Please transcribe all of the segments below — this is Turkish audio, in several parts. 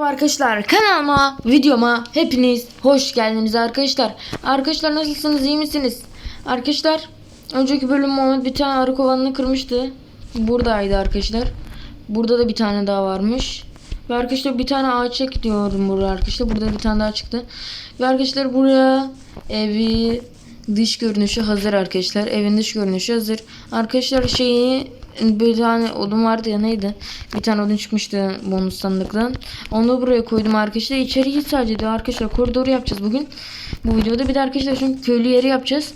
Arkadaşlar kanalıma, videoma hepiniz hoş geldiniz arkadaşlar. Arkadaşlar nasılsınız, iyi misiniz? Arkadaşlar önceki bölüm Muhammed bir tane arı kovanını kırmıştı. Buradaydı arkadaşlar. Burada da bir tane daha varmış. Ve arkadaşlar bir tane ağaç ekliyorum buraya arkadaşlar. Burada bir tane daha çıktı. Ve arkadaşlar buraya evi dış görünüşü hazır arkadaşlar. Evin dış görünüşü hazır. Arkadaşlar şeyi bir tane odun vardı ya neydi? Bir tane odun çıkmıştı bonus sandıktan. Onu buraya koydum arkadaşlar. İçeriği sadece de arkadaşlar koridoru yapacağız bugün. Bu videoda bir de arkadaşlar çünkü köylü yeri yapacağız.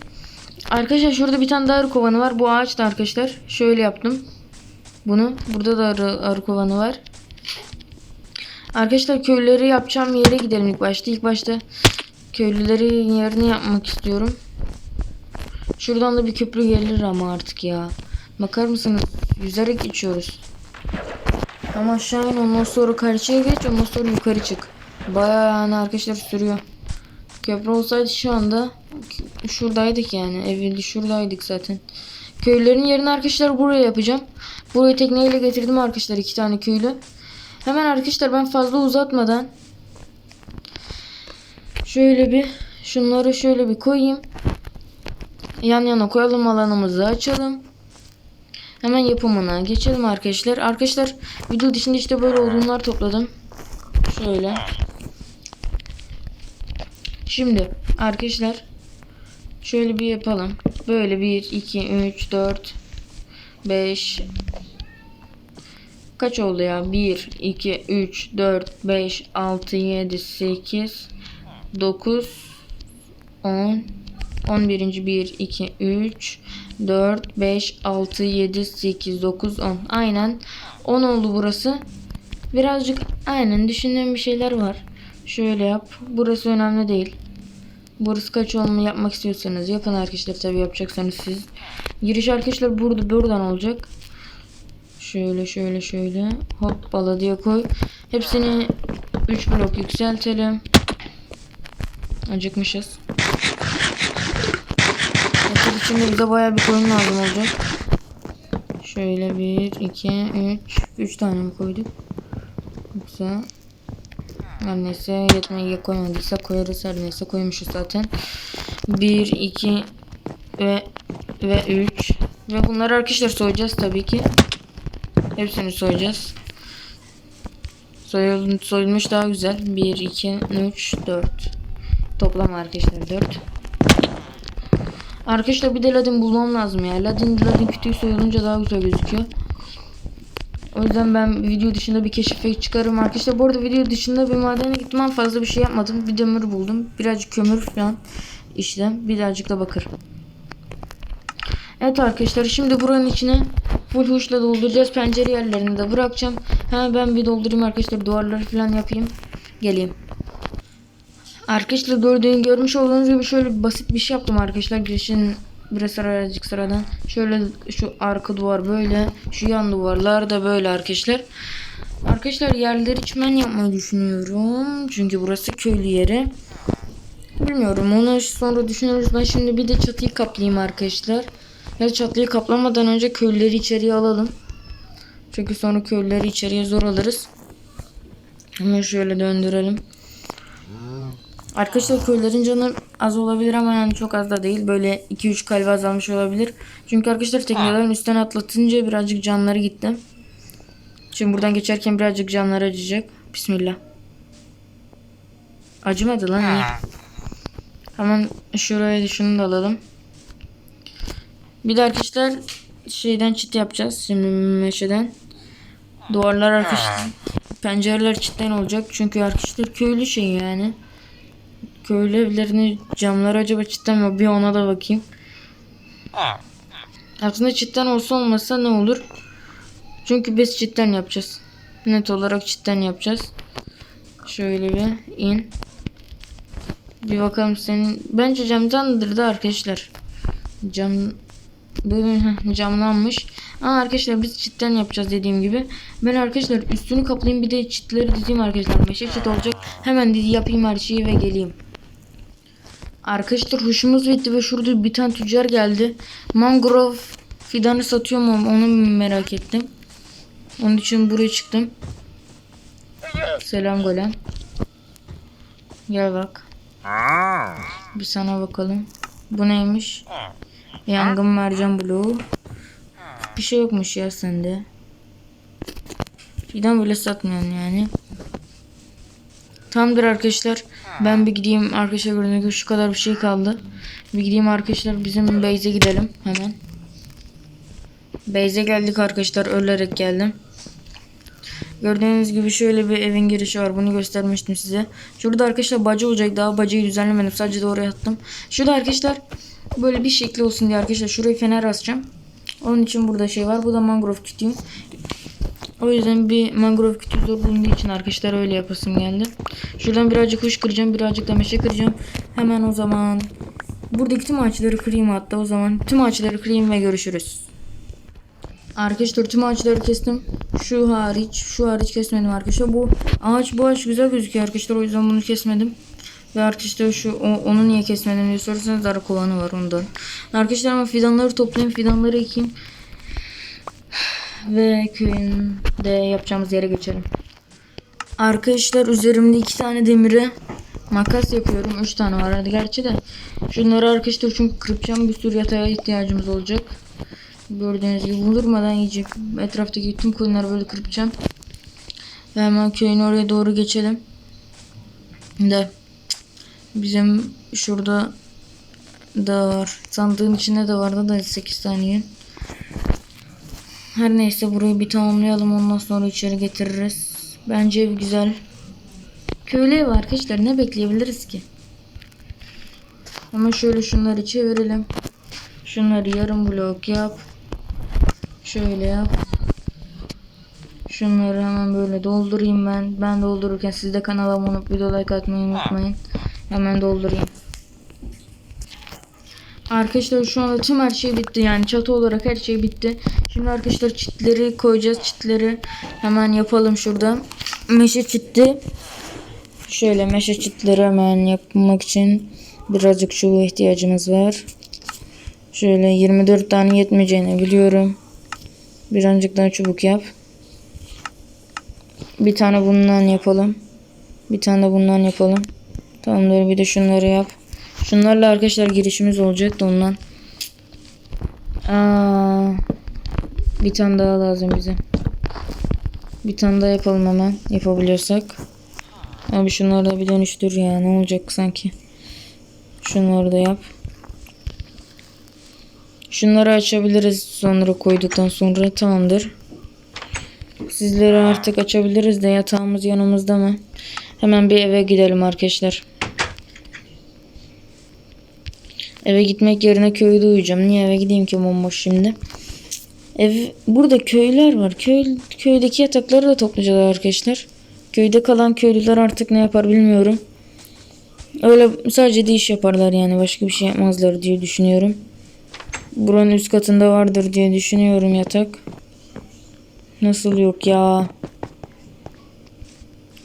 Arkadaşlar şurada bir tane daha arı kovanı var. Bu ağaçta arkadaşlar. Şöyle yaptım. Bunu. Burada da arı, arı kovanı var. Arkadaşlar köylüleri yapacağım yere gidelim ilk başta. İlk başta köylüleri yerini yapmak istiyorum. Şuradan da bir köprü gelir ama artık ya. Bakar mısınız? Yüzerek geçiyoruz. Ama aşağı in ondan sonra karşıya geç ondan sonra yukarı çık. Baya yani arkadaşlar sürüyor. Köprü olsaydı şu anda şuradaydık yani. Evinde şuradaydık zaten. Köylerin yerini arkadaşlar buraya yapacağım. Burayı tekneyle getirdim arkadaşlar iki tane köylü. Hemen arkadaşlar ben fazla uzatmadan şöyle bir şunları şöyle bir koyayım. Yan yana koyalım alanımızı açalım. Hemen yapımına geçelim arkadaşlar. Arkadaşlar video dışında işte böyle odunlar topladım. Şöyle. Şimdi arkadaşlar şöyle bir yapalım. Böyle 1 2 3 4 5 Kaç oldu ya? 1 2 3 4 5 6 7 8 9 10 11. 1 2 3 4 5 6 7 8 9 10. Aynen 10 oldu burası. Birazcık aynen düşündüğüm bir şeyler var. Şöyle yap. Burası önemli değil. Burası kaç olma yapmak istiyorsanız yapın arkadaşlar tabi yapacaksanız siz. Giriş arkadaşlar burada buradan olacak. Şöyle şöyle şöyle hoppala diye koy. Hepsini 3 blok yükseltelim. Acıkmışız. Şimdi bize bayağı bir koyun lazım olacak. Şöyle 1, 2, 3. 3 tane mi koyduk? Yoksa her neyse yetmeyi koymadıysa koyarız her neyse koymuşuz zaten. 1, 2 ve ve 3 ve bunları arkadaşlar soyacağız tabii ki. Hepsini soyacağız. Soyul, soyulmuş daha güzel. 1, 2, 3, 4. Toplam arkadaşlar 4. Arkadaşlar bir de ladin bulmam lazım ya. Ladin ladin kütüğü soyulunca daha güzel gözüküyor. O yüzden ben video dışında bir keşif çıkarım arkadaşlar. Bu arada video dışında bir madene gittim ama fazla bir şey yapmadım. Bir demir buldum. Birazcık kömür falan işte. Birazcık da bakır. Evet arkadaşlar şimdi buranın içine full huşla dolduracağız. Pencere yerlerini de bırakacağım. Ha ben bir doldurayım arkadaşlar. Duvarları falan yapayım. Geleyim. Arkadaşlar gördüğün görmüş olduğunuz gibi şöyle basit bir şey yaptım arkadaşlar. Girişin biraz birazcık sıradan. Şöyle şu arka duvar böyle. Şu yan duvarlar da böyle arkadaşlar. Arkadaşlar yerleri çimen yapmayı düşünüyorum. Çünkü burası köylü yeri. Bilmiyorum onu sonra düşünürüz. Ben şimdi bir de çatıyı kaplayayım arkadaşlar. Ya çatıyı kaplamadan önce köylüleri içeriye alalım. Çünkü sonra köylüleri içeriye zor alırız. Hemen şöyle döndürelim. Arkadaşlar köylerin canı az olabilir ama yani çok az da değil. Böyle 2-3 kalbi azalmış olabilir. Çünkü arkadaşlar teknelerin üstten atlatınca birazcık canları gitti. Şimdi buradan geçerken birazcık canları acıyacak. Bismillah. Acımadı lan iyi. Hemen şuraya şunu da alalım. Bir de arkadaşlar şeyden çit yapacağız. Şimdi meşeden. Duvarlar arkadaşlar. Pencereler çitten olacak. Çünkü arkadaşlar köylü şey yani. Köylü evlerini camları acaba çitten mi? Bir ona da bakayım. Aslında çitten olsa olmasa ne olur? Çünkü biz çitten yapacağız. Net olarak çitten yapacağız. Şöyle bir in. Bir bakalım senin. Bence camdandır da arkadaşlar. Cam camlanmış. Aa arkadaşlar biz çitten yapacağız dediğim gibi. Ben arkadaşlar üstünü kaplayayım bir de çitleri dizeyim arkadaşlar. Meşe çit olacak. Hemen dizi yapayım her şeyi ve geleyim. Arkadaşlar hoşumuz bitti ve şurada bir tane tüccar geldi. Mangrove fidanı satıyor mu onu merak ettim. Onun için buraya çıktım. Selam Golem. Gel bak. Bir sana bakalım. Bu neymiş? Yangın mercan bloğu. Bir şey yokmuş ya sende. Fidan böyle satmıyorsun yani. Tamamdır arkadaşlar. Ben bir gideyim arkadaşlar gördüğünüz şu kadar bir şey kaldı. Bir gideyim arkadaşlar bizim base'e gidelim hemen. Base'e geldik arkadaşlar ölerek geldim. Gördüğünüz gibi şöyle bir evin girişi var. Bunu göstermiştim size. Şurada arkadaşlar bacı olacak. Daha bacayı düzenlemedim. Sadece de oraya attım. Şurada arkadaşlar böyle bir şekli olsun diye arkadaşlar şuraya fener asacağım. Onun için burada şey var. Bu da mangrove kütüğüm. O yüzden bir mangrove kütüğü zor bulunduğu için arkadaşlar öyle yapasım geldi. Şuradan birazcık kuş kıracağım. Birazcık da meşe kıracağım. Hemen o zaman buradaki tüm ağaçları kırayım hatta o zaman. Tüm ağaçları kırayım ve görüşürüz. Arkadaşlar tüm ağaçları kestim. Şu hariç, şu hariç kesmedim arkadaşlar. Bu ağaç bu ağaç güzel gözüküyor arkadaşlar. O yüzden bunu kesmedim. Ve arkadaşlar şu o- onu niye kesmedim diye sorarsanız arı kovanı var ondan. Arkadaşlar ama fidanları toplayayım, fidanları ekeyim. Ve köyünde yapacağımız yere geçelim. Arkadaşlar üzerimde iki tane demiri makas yapıyorum. Üç tane var hadi gerçi de. Şunları arkadaşlar çünkü kırpacağım bir sürü yatağa ihtiyacımız olacak. Gördüğünüz gibi vurmadan yiyecek. Etraftaki tüm koyunları böyle kırpacağım. Ve hemen köyün oraya doğru geçelim. De bizim şurada da var. Sandığın içinde de vardı da 8 tane yün. Her neyse burayı bir tamamlayalım ondan sonra içeri getiririz. Bence ev güzel. Köylü ev arkadaşlar ne bekleyebiliriz ki? Ama şöyle şunları çevirelim. Şunları yarım blok yap. Şöyle yap. Şunları hemen böyle doldurayım ben. Ben doldururken siz de kanala abone olup video like atmayı unutmayın. Hemen doldurayım. Arkadaşlar şu anda tüm her şey bitti. Yani çatı olarak her şey bitti. Şimdi arkadaşlar çitleri koyacağız. Çitleri hemen yapalım şurada. Meşe çitti. Şöyle meşe çitleri hemen yapmak için birazcık çubuğa ihtiyacımız var. Şöyle 24 tane yetmeyeceğini biliyorum. Birazcık daha çubuk yap. Bir tane bundan yapalım. Bir tane de bundan yapalım. Tamamdır bir de şunları yap. Şunlarla arkadaşlar girişimiz olacak da ondan. Aa, bir tane daha lazım bize. Bir tane daha yapalım hemen yapabiliyorsak. Abi şunları da bir dönüştür ya ne olacak sanki. Şunları da yap. Şunları açabiliriz sonra koyduktan sonra tamamdır. Sizleri artık açabiliriz de yatağımız yanımızda mı? Hemen bir eve gidelim arkadaşlar. Eve gitmek yerine köyde uyuyacağım. Niye eve gideyim ki bomboş şimdi? Ev burada köyler var. Köy köydeki yatakları da toplayacağız arkadaşlar. Köyde kalan köylüler artık ne yapar bilmiyorum. Öyle sadece de iş yaparlar yani başka bir şey yapmazlar diye düşünüyorum. Buranın üst katında vardır diye düşünüyorum yatak. Nasıl yok ya?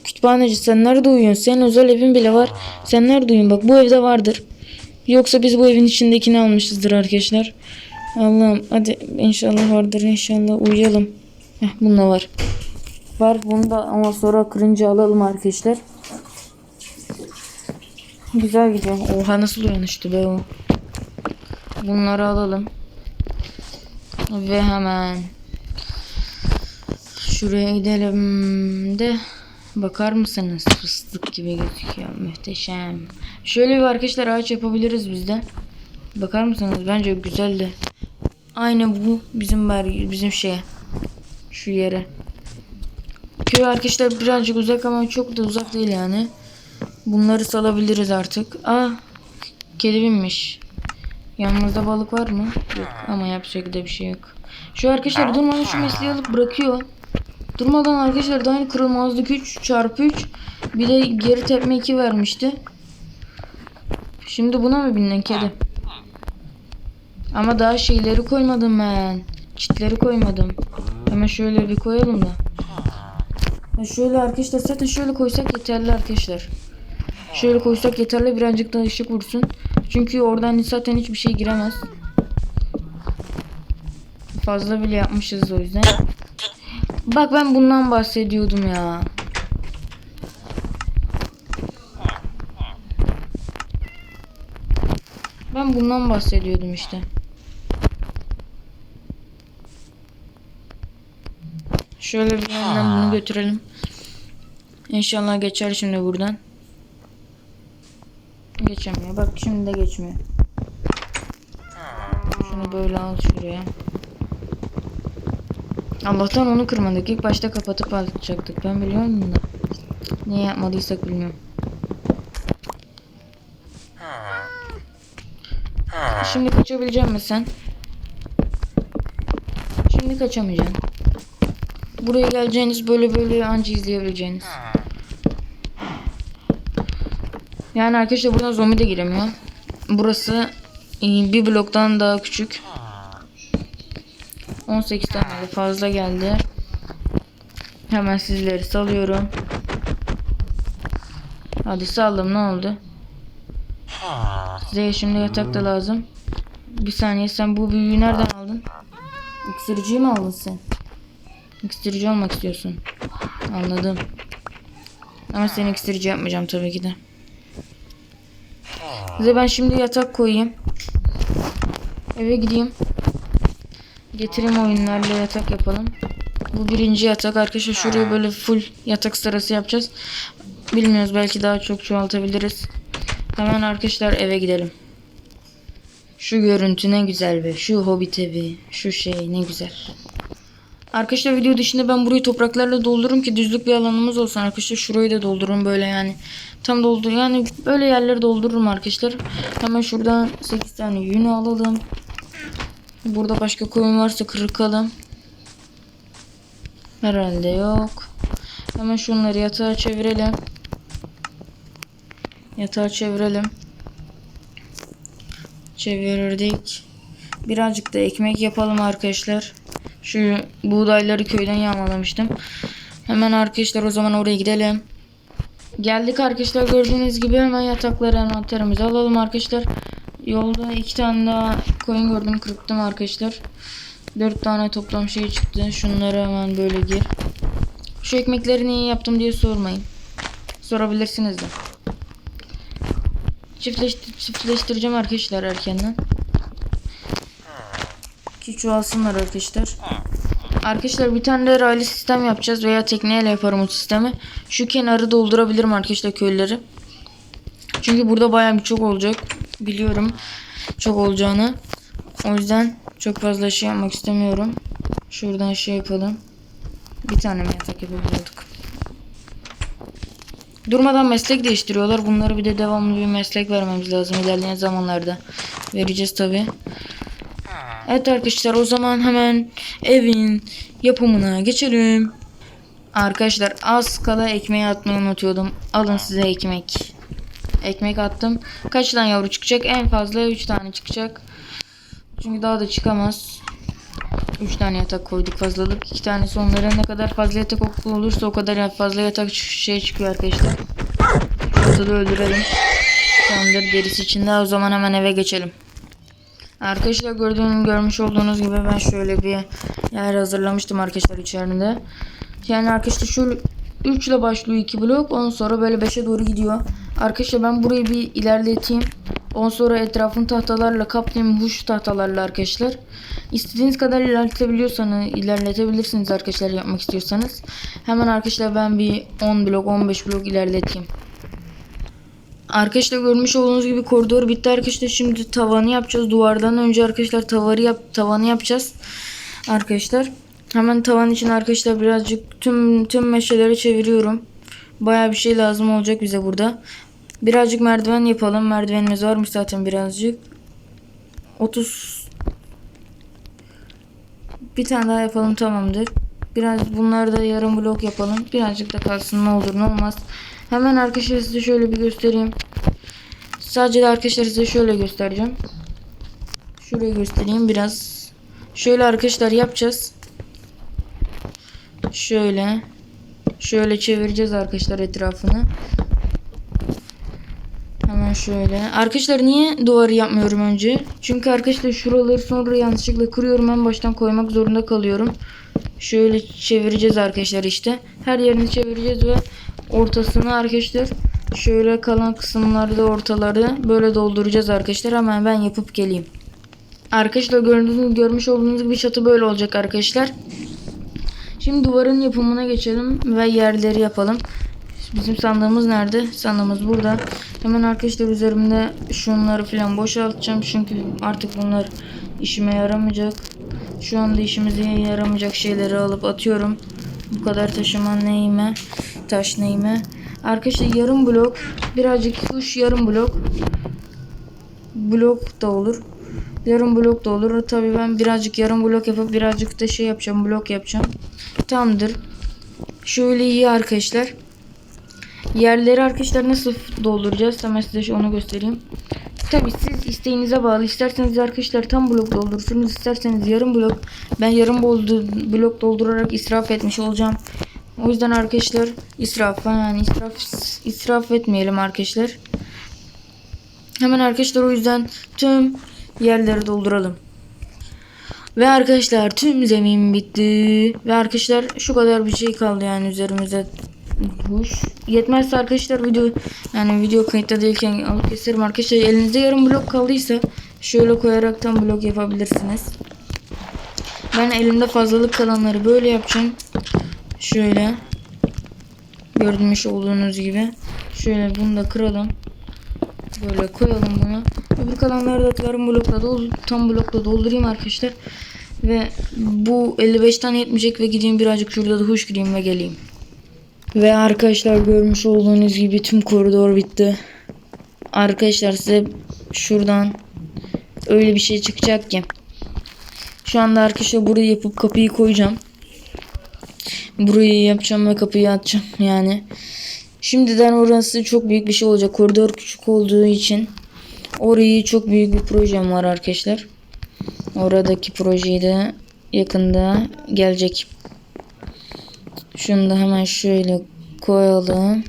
Kütüphaneci sen nerede uyuyorsun? Senin özel evin bile var. Sen nerede uyuyorsun? Bak bu evde vardır. Yoksa biz bu evin içindekini almışızdır arkadaşlar. Allah'ım hadi inşallah vardır inşallah uyuyalım. Heh, bunda var. Var bunu da ama sonra kırınca alalım arkadaşlar. Güzel gidiyor. Oha nasıl uyanıştı be o. Bunları alalım. Ve hemen şuraya gidelim de bakar mısınız? Fıstık gibi gözüküyor. Muhteşem. Şöyle bir arkadaşlar ağaç yapabiliriz biz de. Bakar mısınız? Bence güzeldi. Aynı bu bizim ber bizim şeye. Şu yere. Köy arkadaşlar birazcık uzak ama çok da uzak değil yani. Bunları salabiliriz artık. Aa, kedi binmiş. Yanımızda balık var mı? Yok ama yapacak da bir şey yok. Şu arkadaşlar durmadan şu mesleği alıp bırakıyor. Durmadan arkadaşlar daha kırılmazlık 3 çarpı 3 bir de geri tepme 2 vermişti. Şimdi buna mı bindin kedi? Ama daha şeyleri koymadım ben. Çitleri koymadım. Hemen şöyle bir koyalım da. Ya şöyle arkadaşlar zaten şöyle koysak yeterli arkadaşlar. Şöyle koysak yeterli birazcık daha ışık vursun. Çünkü oradan zaten hiçbir şey giremez. Fazla bile yapmışız o yüzden. Bak ben bundan bahsediyordum ya. Ben bundan bahsediyordum işte. Şöyle bir yandan bunu götürelim. İnşallah geçer şimdi buradan. Geçemiyor. Bak şimdi de geçmiyor. Şunu böyle al şuraya. Allah'tan onu kırmadık. İlk başta kapatıp atacaktık. Ben biliyorum da. Niye yapmadıysak bilmiyorum. Şimdi kaçabilecek misin sen? Şimdi kaçamayacaksın. Buraya geleceğiniz böyle böyle anca izleyebileceğiniz. Yani arkadaşlar buradan zombi de giremiyor. Burası e, bir bloktan daha küçük. 18 tane de fazla geldi. Hemen sizleri salıyorum. Hadi saldım ne oldu? Size şimdi yatak da lazım. Bir saniye sen bu büyüyü nereden aldın? İksirciyi mi aldın sen? İksirci olmak istiyorsun. Anladım. Ama seni iksirci yapmayacağım tabii ki de. Size ben şimdi yatak koyayım. Eve gideyim. Getireyim oyunlarla yatak yapalım. Bu birinci yatak arkadaşlar. Şuraya böyle full yatak sırası yapacağız. Bilmiyoruz belki daha çok çoğaltabiliriz. Hemen arkadaşlar eve gidelim. Şu görüntü ne güzel be. Şu hobbit evi. Şu şey ne güzel. Arkadaşlar video dışında ben burayı topraklarla doldururum ki düzlük bir alanımız olsun arkadaşlar. Şurayı da doldururum böyle yani. Tam doldur yani böyle yerleri doldururum arkadaşlar. Hemen şuradan 8 tane yünü alalım. Burada başka koyun varsa kırıkalım. Herhalde yok. Hemen şunları yatağa çevirelim. Yatağa çevirelim. Çevirdik. Birazcık da ekmek yapalım arkadaşlar. Şu buğdayları köyden yağmalamıştım. Hemen arkadaşlar o zaman oraya gidelim. Geldik arkadaşlar gördüğünüz gibi hemen yatakları envanterimize alalım arkadaşlar. Yolda iki tane daha koyun gördüm kırptım arkadaşlar. Dört tane toplam şey çıktı. Şunları hemen böyle gir. Şu ekmekleri niye yaptım diye sormayın. Sorabilirsiniz de. Çiftleştir çiftleştireceğim arkadaşlar erkenden. Ki çoğalsınlar arkadaşlar. Arkadaşlar bir tane de raylı sistem yapacağız veya tekneyle yaparım o sistemi. Şu kenarı doldurabilirim arkadaşlar köyleri. Çünkü burada bayağı bir çok olacak. Biliyorum çok olacağını. O yüzden çok fazla şey yapmak istemiyorum. Şuradan şey yapalım. Bir tane mi yatak yapabiliyorduk. Durmadan meslek değiştiriyorlar. Bunları bir de devamlı bir meslek vermemiz lazım ilerleyen zamanlarda. Vereceğiz tabi. Evet arkadaşlar o zaman hemen evin yapımına geçelim. Arkadaşlar az kala ekmeği atmayı unutuyordum. Alın size ekmek. Ekmek attım. Kaç tane yavru çıkacak? En fazla 3 tane çıkacak. Çünkü daha da çıkamaz. 3 tane yatak koyduk fazlalık. 2 tanesi onlara ne kadar fazla yatak olursa o kadar fazla yatak şey çıkıyor arkadaşlar. Şurada da öldürelim. Tamamdır derisi içinde. O zaman hemen eve geçelim. Arkadaşlar gördüğünüz görmüş olduğunuz gibi ben şöyle bir yer hazırlamıştım arkadaşlar içerisinde. Yani arkadaşlar şöyle 3 ile başlıyor 2 blok. Ondan sonra böyle 5'e doğru gidiyor. Arkadaşlar ben burayı bir ilerleteyim. Ondan sonra etrafını tahtalarla kaplayayım. Huş tahtalarla arkadaşlar. İstediğiniz kadar ilerletebiliyorsanız ilerletebilirsiniz arkadaşlar yapmak istiyorsanız. Hemen arkadaşlar ben bir 10 blok 15 blok ilerleteyim. Arkadaşlar görmüş olduğunuz gibi koridor bitti arkadaşlar. Şimdi tavanı yapacağız. Duvardan önce arkadaşlar tavarı yap tavanı yapacağız. Arkadaşlar hemen tavan için arkadaşlar birazcık tüm tüm meşeleri çeviriyorum. Baya bir şey lazım olacak bize burada. Birazcık merdiven yapalım. Merdivenimiz varmış zaten birazcık. 30 bir tane daha yapalım tamamdır. Biraz bunları da yarım blok yapalım. Birazcık da kalsın ne olur ne olmaz. Hemen arkadaşlar size şöyle bir göstereyim. Sadece de arkadaşlar size şöyle göstereceğim. Şurayı göstereyim biraz. Şöyle arkadaşlar yapacağız. Şöyle. Şöyle çevireceğiz arkadaşlar etrafını. Hemen şöyle. Arkadaşlar niye duvarı yapmıyorum önce? Çünkü arkadaşlar şuraları sonra yanlışlıkla kırıyorum. En baştan koymak zorunda kalıyorum. Şöyle çevireceğiz arkadaşlar işte. Her yerini çevireceğiz ve ortasını arkadaşlar Şöyle kalan kısımlarda ortaları böyle dolduracağız arkadaşlar. Hemen ben yapıp geleyim. Arkadaşlar gördüğünüz, görmüş olduğunuz gibi çatı böyle olacak arkadaşlar. Şimdi duvarın yapımına geçelim ve yerleri yapalım. Bizim sandığımız nerede? Sandığımız burada. Hemen arkadaşlar üzerimde şunları falan boşaltacağım. Çünkü artık bunlar işime yaramayacak. Şu anda işimize yaramayacak şeyleri alıp atıyorum. Bu kadar taşıma neyime? Taş neyime? Arkadaşlar yarım blok. Birazcık kuş yarım blok. Blok da olur. Yarım blok da olur. Tabii ben birazcık yarım blok yapıp birazcık da şey yapacağım. Blok yapacağım. Tamamdır. Şöyle iyi arkadaşlar. Yerleri arkadaşlar nasıl dolduracağız? Hemen size onu göstereyim. Tabi siz isteğinize bağlı. İsterseniz arkadaşlar tam blok doldurursunuz. isterseniz yarım blok. Ben yarım blok doldurarak israf etmiş olacağım. O yüzden arkadaşlar israf yani israf israf etmeyelim arkadaşlar. Hemen arkadaşlar o yüzden tüm yerleri dolduralım. Ve arkadaşlar tüm zemin bitti. Ve arkadaşlar şu kadar bir şey kaldı yani üzerimize Hoş. Yetmezse arkadaşlar video yani video kayıtta değilken alıp keserim arkadaşlar. Elinizde yarım blok kaldıysa şöyle koyarak tam blok yapabilirsiniz. Ben elimde fazlalık kalanları böyle yapacağım. Şöyle. Gördüğünüz olduğunuz gibi. Şöyle bunu da kıralım. Böyle koyalım bunu. Öbür kalanları da yarım blokla dol tam blokla doldurayım arkadaşlar. Ve bu 55 tane yetmeyecek ve gideyim birazcık şurada da huş gireyim ve geleyim. Ve arkadaşlar görmüş olduğunuz gibi tüm koridor bitti. Arkadaşlar size şuradan öyle bir şey çıkacak ki. Şu anda arkadaşlar burayı yapıp kapıyı koyacağım. Burayı yapacağım ve kapıyı açacağım yani. Şimdiden orası çok büyük bir şey olacak. Koridor küçük olduğu için orayı çok büyük bir projem var arkadaşlar. Oradaki projeyi de yakında gelecek. Şunu da hemen şöyle koyalım.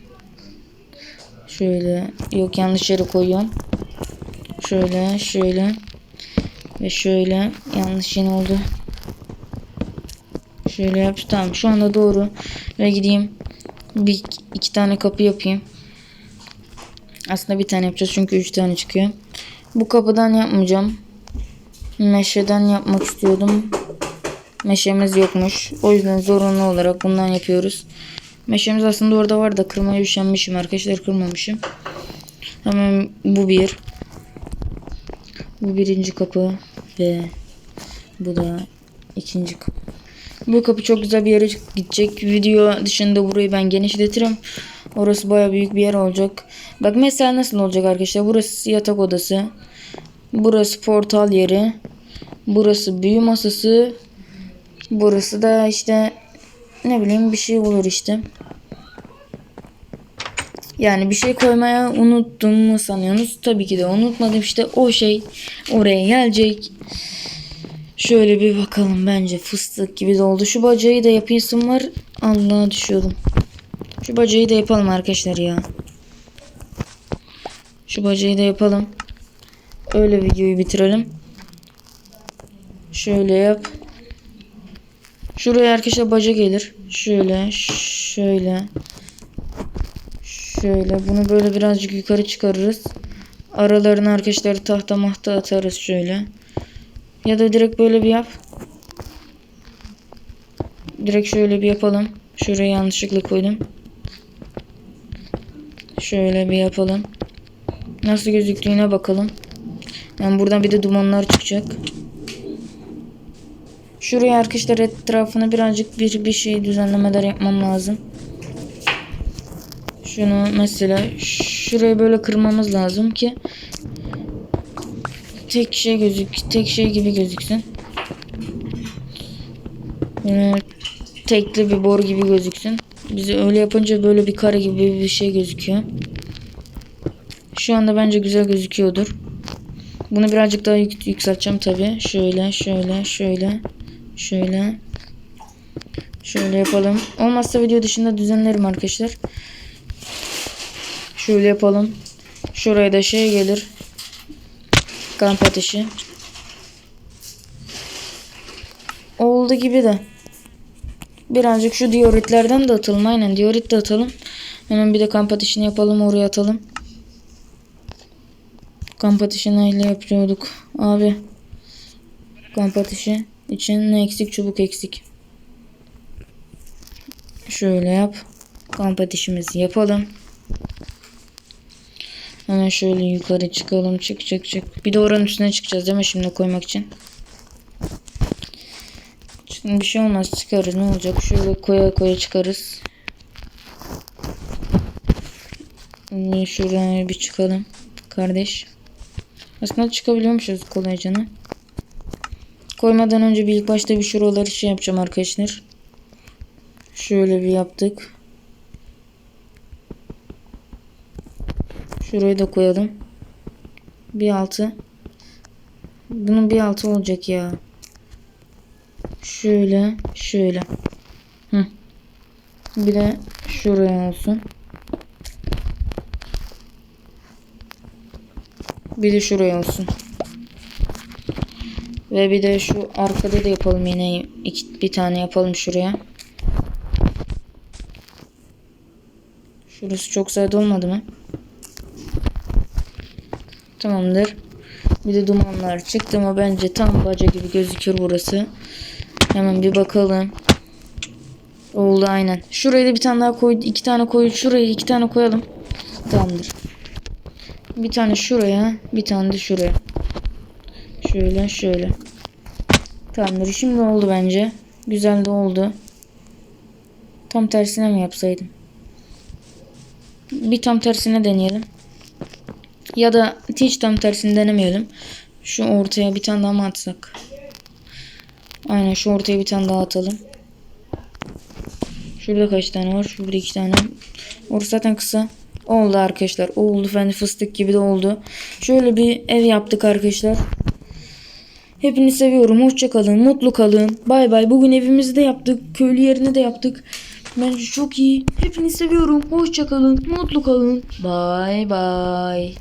Şöyle yok yanlış yere koyuyorum. Şöyle şöyle ve şöyle yanlış yine oldu. Şöyle yap. Tamam şu anda doğru. Ve gideyim bir iki tane kapı yapayım. Aslında bir tane yapacağız çünkü üç tane çıkıyor. Bu kapıdan yapmayacağım. Meşeden yapmak istiyordum. Meşemiz yokmuş. O yüzden zorunlu olarak bundan yapıyoruz. Meşemiz aslında orada var da kırmaya üşenmişim arkadaşlar kırmamışım. Hemen bu bir. Bu birinci kapı ve bu da ikinci kapı. Bu kapı çok güzel bir yere gidecek. Video dışında burayı ben genişletirim. Orası baya büyük bir yer olacak. Bak mesela nasıl olacak arkadaşlar. Burası yatak odası. Burası portal yeri. Burası büyü masası. Burası da işte ne bileyim bir şey olur işte. Yani bir şey koymaya unuttum mu sanıyorsunuz? Tabii ki de unutmadım. İşte o şey oraya gelecek. Şöyle bir bakalım bence fıstık gibi doldu. Şu bacayı da yapayım var. Allah'a düşüyordum. Şu bacayı da yapalım arkadaşlar ya. Şu bacayı da yapalım. Öyle videoyu bitirelim. Şöyle yap. Şuraya arkadaşlar baca gelir. Şöyle, şöyle. Şöyle bunu böyle birazcık yukarı çıkarırız. Aralarına arkadaşlar tahta mahta atarız şöyle. Ya da direkt böyle bir yap. Direkt şöyle bir yapalım. Şuraya yanlışlıkla koydum. Şöyle bir yapalım. Nasıl gözüktüğüne bakalım. Yani buradan bir de dumanlar çıkacak. Şuraya arkadaşlar etrafına birazcık bir, bir şey düzenlemeler yapmam lazım. Şunu mesela şuraya böyle kırmamız lazım ki tek şey gözük tek şey gibi gözüksün. Yani tekli bir bor gibi gözüksün. Bizi öyle yapınca böyle bir kare gibi bir şey gözüküyor. Şu anda bence güzel gözüküyordur. Bunu birazcık daha yük yükselteceğim tabi. Şöyle, şöyle, şöyle, şöyle. Şöyle yapalım. Olmazsa video dışında düzenlerim arkadaşlar. Şöyle yapalım. Şuraya da şey gelir. Kamp ateşi. Oldu gibi de. Birazcık şu dioritlerden de atalım. Aynen diorit de atalım. Hemen bir de kamp ateşini yapalım oraya atalım. Kamp ateşini ile yapıyorduk. Abi. Kamp ateşi için ne eksik? Çubuk eksik. Şöyle yap. Kamp ateşimizi yapalım. Hemen şöyle yukarı çıkalım. Çık çık çık. Bir de oranın üstüne çıkacağız değil mi şimdi koymak için? Şimdi bir şey olmaz çıkarız. Ne olacak? Şöyle koya koya çıkarız. Şuradan bir çıkalım. Kardeş. Aslında çıkabiliyormuşuz kolayca. Koymadan önce bir ilk başta bir şuraları şey yapacağım arkadaşlar. Şöyle bir yaptık. Şurayı da koyalım. Bir altı. Bunun bir altı olacak ya. Şöyle, şöyle. Hı. Bir de şuraya olsun. Bir de şuraya olsun. Ve bir de şu arkada da yapalım yine iki, bir tane yapalım şuraya. Şurası çok sade olmadı mı? Tamamdır. Bir de dumanlar çıktı ama bence tam baca gibi gözüküyor burası. Hemen bir bakalım. Oldu aynen. Şuraya da bir tane daha koy. iki tane koy. Şuraya iki tane koyalım. Tamamdır. Bir tane şuraya. Bir tane de şuraya. Şöyle şöyle. Tamamdır. Şimdi oldu bence. Güzel de oldu. Tam tersine mi yapsaydım? Bir tam tersine deneyelim. Ya da hiç tam tersini denemeyelim. Şu ortaya bir tane daha mı atsak? Aynen şu ortaya bir tane daha atalım. Şurada kaç tane var? Şurada iki tane. Orası zaten kısa. Oldu arkadaşlar. Oldu fendi fıstık gibi de oldu. Şöyle bir ev yaptık arkadaşlar. Hepinizi seviyorum. Hoşça kalın. Mutlu kalın. Bay bay. Bugün evimizi de yaptık. Köylü yerini de yaptık. Bence çok iyi. Hepinizi seviyorum. Hoşça kalın. Mutlu kalın. Bay bay.